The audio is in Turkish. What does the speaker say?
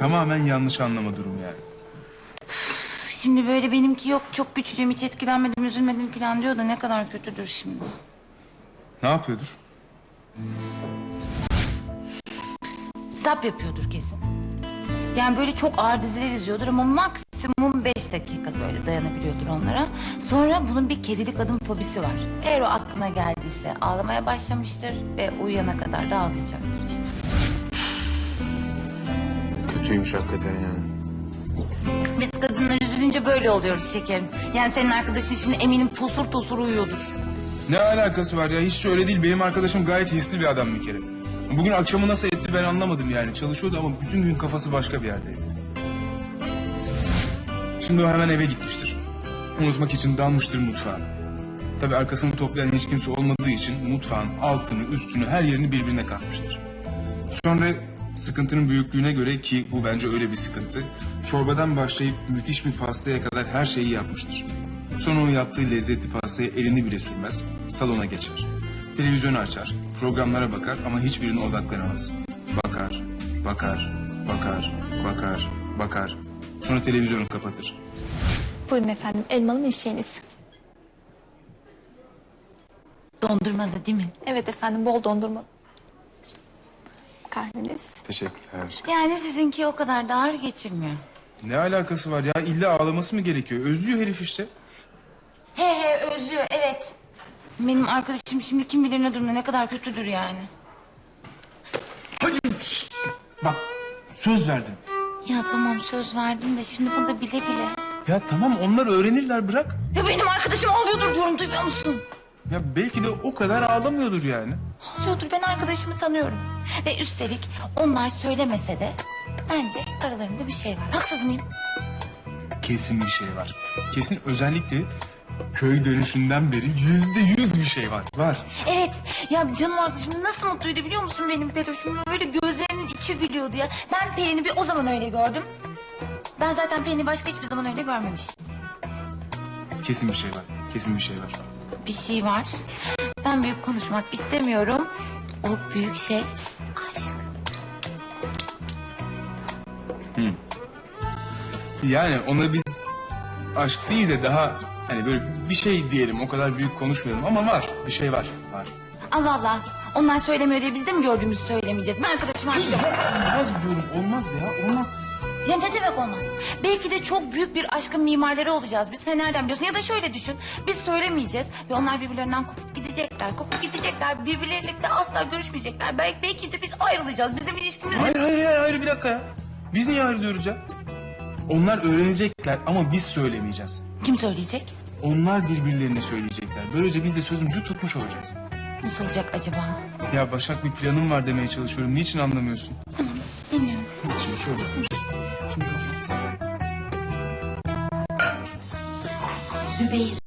Tamamen yanlış anlama durumu yani. Şimdi böyle benimki yok çok güçlüyüm hiç etkilenmedim üzülmedim falan diyor da ne kadar kötüdür şimdi. Ne yapıyordur? Zap yapıyordur kesin. Yani böyle çok ağır diziler izliyordur ama maksimum beş dakika böyle dayanabiliyordur onlara. Sonra bunun bir kedilik adım fobisi var. Eğer o aklına geldiyse ağlamaya başlamıştır ve uyuyana kadar da ağlayacaktır işte. Kötüymüş hakikaten yani. Biz kadınlar üzülünce böyle oluyoruz şekerim. Yani senin arkadaşın şimdi eminim tosur tosur uyuyordur. Ne alakası var ya? Hiç öyle değil. Benim arkadaşım gayet hisli bir adam bir kere. Bugün akşamı nasıl etti ben anlamadım yani. Çalışıyordu ama bütün gün kafası başka bir yerdeydi. Şimdi o hemen eve gitmiştir. Unutmak için dalmıştır mutfağa. Tabii arkasını toplayan hiç kimse olmadığı için mutfağın altını, üstünü, her yerini birbirine katmıştır. Sonra sıkıntının büyüklüğüne göre ki bu bence öyle bir sıkıntı. Çorbadan başlayıp müthiş bir pastaya kadar her şeyi yapmıştır. Sonra o yaptığı lezzetli pastaya elini bile sürmez. Salona geçer. Televizyonu açar. Programlara bakar ama hiçbirine odaklanamaz. Bakar, bakar, bakar, bakar, bakar. Sonra televizyonu kapatır. Buyurun efendim elmalı milkshake'iniz. Dondurmalı değil mi? Evet efendim bol dondurma. Kahveniz. Teşekkürler. Yani sizinki o kadar da ağır geçirmiyor. Ne alakası var ya? İlla ağlaması mı gerekiyor? Özlüyor herif işte. He he özlüyor evet. Benim arkadaşım şimdi kim bilir ne durumda ne kadar kötüdür yani. Hadi şşt! Bak söz verdin. Ya tamam söz verdim de şimdi burada bile bile. Ya tamam onlar öğrenirler bırak. Ya benim arkadaşım ağlıyordur diyorum duymuyor musun? Ya belki de o kadar ağlamıyordur yani. Ağlıyordur ben arkadaşımı tanıyorum. Ve üstelik onlar söylemese de bence aralarında bir şey var. Haksız mıyım? Kesin bir şey var. Kesin özellikle köy dönüşünden beri yüzde yüz bir şey var. Var. Evet ya canım arkadaşım nasıl mutluydu biliyor musun benim Peloş'um? Böyle gözlerinin içi gülüyordu ya. Ben Pelin'i bir o zaman öyle gördüm. Ben zaten Pelin'i başka hiçbir zaman öyle görmemiştim. Kesin bir şey var. Kesin bir şey var. Bir şey var. Ben büyük konuşmak istemiyorum. O büyük şey aşk. Yani ona biz aşk değil de daha hani böyle bir şey diyelim o kadar büyük konuşmayalım ama var. Bir şey var. Var. Allah Allah. Onlar söylemiyor diye biz de mi gördüğümüzü söylemeyeceğiz? Ben arkadaşıma anlatacağım. Olmaz diyorum. Olmaz ya. Olmaz. Ya ne demek olmaz? Belki de çok büyük bir aşkın mimarları olacağız biz. Sen nereden biliyorsun? Ya da şöyle düşün. Biz söylemeyeceğiz ve onlar birbirlerinden kopup gidecekler. Kopup gidecekler. Birbirleriyle de asla görüşmeyecekler. Belki, belki de biz ayrılacağız. Bizim ilişkimiz... Hayır hayır hayır, hayır bir dakika ya. Biz niye ayrılıyoruz ya? Onlar öğrenecekler ama biz söylemeyeceğiz. Kim söyleyecek? Onlar birbirlerine söyleyecekler. Böylece biz de sözümüzü tutmuş olacağız. Nasıl olacak acaba? Ya Başak bir planım var demeye çalışıyorum. Niçin anlamıyorsun? Tamam dinliyorum. Şimdi şöyle subir.